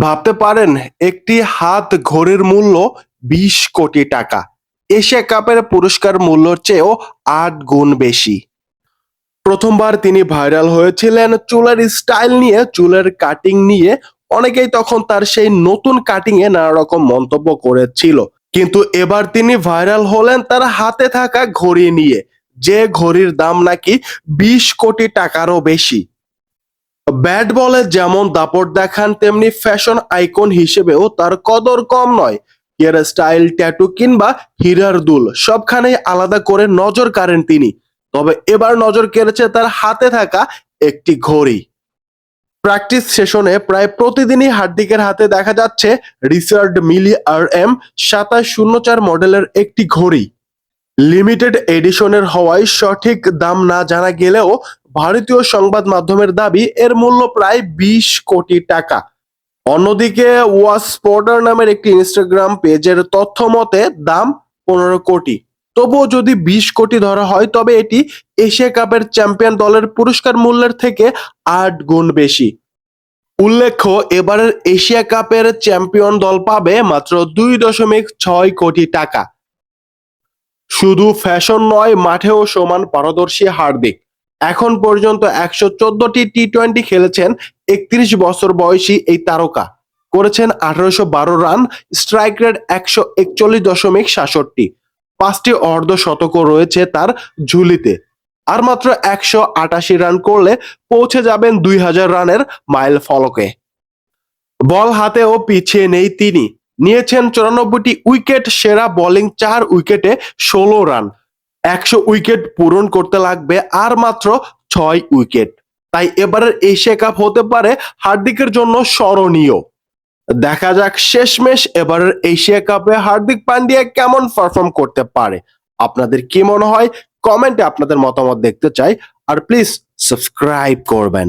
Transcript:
ভাবতে পারেন, একটি হাত ঘড়ির মূল্য বিশ কোটি টাকা। এশিয়া কাপের পুরস্কার মূল্যর চেয়েও আট গুণ বেশি। প্রথমবার তিনি ভাইরাল হয়েছিলেন চুলের স্টাইল নিয়ে, চুলের কাটিং নিয়ে। অনেকেই তখন তার সেই নতুন কাটিং এ নানা রকম মন্তব্য করেছিল। কিন্তু এবার তিনি ভাইরাল হলেন তার হাতে থাকা ঘড়ি নিয়ে। যে ঘড়ির দাম নাকি বিশ কোটি টাকারও বেশি। ব্যাট বলে যেমন দাপট দেখান, তেমনি ফ্যাশন আইকন হিসেবেও তার কদর কম নয়। হেয়ার স্টাইল, ট্যাটু কিংবা হীরার দুল, সবখানেই আলাদা করে নজর কাড়েন তিনি। তবে এবার নজর কেড়েছে তার হাতে থাকা একটি ঘড়ি। প্র্যাকটিস সেশনে প্রায় প্রতিদিনই হার্দিকের হাতে দেখা যাচ্ছে রিচার্ড মিলি আর এম সাতাশ শূন্য চার মডেলের একটি ঘড়ি। লিমিটেড এডিশনের হওয়ায় সঠিক দাম না জানা গেলেও ভারতীয় সংবাদ মাধ্যমের দাবি, এর মূল্য প্রায় বিশ কোটি টাকা। অন্যদিকে ওয়াস স্পোর্টার নামের একটি ইনস্টাগ্রাম পেজের তথ্য মতে, দাম পনেরো কোটি। তবুও যদি বিশ কোটি ধরা হয়, তবে এটি এশিয়া কাপের চ্যাম্পিয়ন দলের পুরস্কার মূল্যের থেকে আট গুণ বেশি। উল্লেখ্য, এবারের এশিয়া কাপের চ্যাম্পিয়ন দল পাবে মাত্র দুই দশমিক ছয় কোটি টাকা। শুধু ফ্যাশন নয়, মাঠেও সমান পারদর্শী হার্দিক। এখন পর্যন্ত একশো চোদ্দটি টি টোয়েন্টি খেলেছেন একত্রিশ বছর বয়সী এই তারকা। করেছেন আঠারোশো বারো রান স্ট্রাইক রেট একশো একচল্লিশ দশমিক সাতষট্টি। পাঁচটি অর্ধ শতকও রয়েছে তার ঝুলিতে। আর মাত্র একশো আটাশি রান করলে পৌঁছে যাবেন দুই হাজার রানের মাইল ফলকে। বল হাতেও পিছিয়ে নেই তিনি। নিয়েছেন চুরানব্বইটি উইকেট, সেরা বোলিং চার উইকেটে ষোলো রান। একশো উইকেট পূরণ করতে লাগবে আর মাত্র ছয় উইকেট। তাই এবারের এশিয়া কাপ হতে পারে হার্দিকের জন্য স্মরণীয়। দেখা যাক শেষমেশ এবারের এশিয়া কাপে হার্দিক পান্ডিয়া কেমন পারফর্ম করতে পারে। আপনাদের কি মনে হয়? কমেন্টে আপনাদের মতামত দেখতে চাই। আর প্লিজ সাবস্ক্রাইব করবেন।